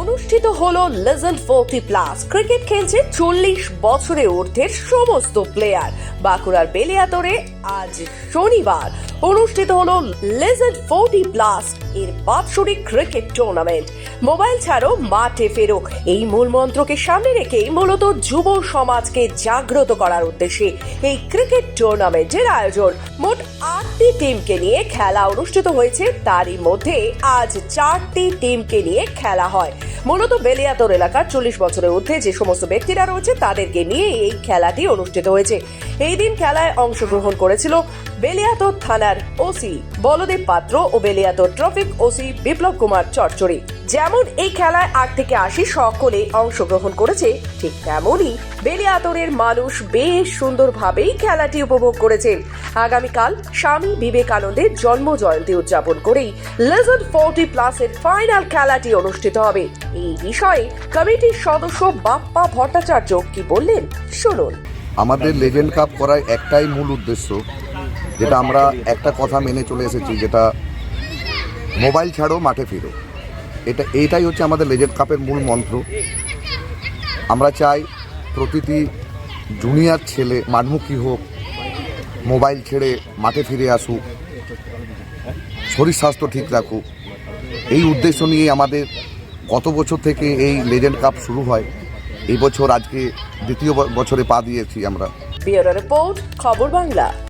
অনুষ্ঠিত হল legend forty plus cricket খেলছে চল্লিশ বছরে ঊর্ধ্বের সমস্ত প্লেয়ার বাঁকুড়ার বেলিয়াতরে আজ শনিবার। অনুষ্ঠিত হলো লেজেন্ড ফোর্টি ব্লাস্ট এর বাৎসরিক ক্রিকেট টুর্নামেন্ট মোবাইল ছাড়ো, মাঠে ফেরো। এই মূল মন্ত্রকে সামনে রেখেই মূলত যুব সমাজকে জাগ্রত করার উদ্দেশ্যে এই ক্রিকেট টুর্নামেন্টের আয়োজন। মোট আটটি টিমকে নিয়ে খেলা অনুষ্ঠিত হয়েছে। তারই মধ্যে আজ চারটি টিমকে নিয়ে খেলা হয়। মূলত বেলিয়াতর এলাকার চল্লিশ বছরের ঊর্ধ্বে যে সমস্ত ব্যক্তিরা রয়েছে, তাদেরকে নিয়ে এই খেলাটি অনুষ্ঠিত হয়েছে। এই দিন খেলায় অংশগ্রহণ করেছিল বেলিয়াতর থানার ওসি বলদেব পাত্র ও বেলিয়াতর ট্রাফিক ওসি বিপ্লব কুমার চচ্চড়ি যেমন এই খেলায় আট থেকে আশি সকলে অংশগ্রহণ করেছে, ঠিক তেমনই বেলিয়াতরের মানুষ বেশ সুন্দরভাবেই খেলাটি উপভোগ করেছেন আগামীকাল স্বামী বিবেকানন্দের জন্ম জয়ন্তী উদযাপন করেই লেজেন্ড ফোর্টি প্লাসের ফাইনাল খেলাটি অনুষ্ঠিত হবে। এই বিষয়ে কমিটির সদস্য বাপ্পা ভট্টাচার্য কি বললেন, শুনুন। আমাদের লেজেন্ড কাপ করার একটাই মূল উদ্দেশ্য যেটা আমরা একটা কথা মেনে চলে এসেছি যেটা মোবাইল ছাড়ো মাঠে ফিরো। এটা এইটাই হচ্ছে আমাদের লেজেন্ড কাপের মূল মন্ত্র। আমরা চাই প্রতিটি জুনিয়র ছেলে মানমুখী হোক মোবাইল ছেড়ে মাঠে ফিরে আসুক শরীর স্বাস্থ্য ঠিক রাখুক। এই উদ্দেশ্য নিয়ে আমাদের গত বছর থেকে এই লেজেন্ড কাপ শুরু হয়। এই বছর আজকে দ্বিতীয় ব- বছরে পা দিয়েছি আমরা। রিপোর্ট খবর বাংলা।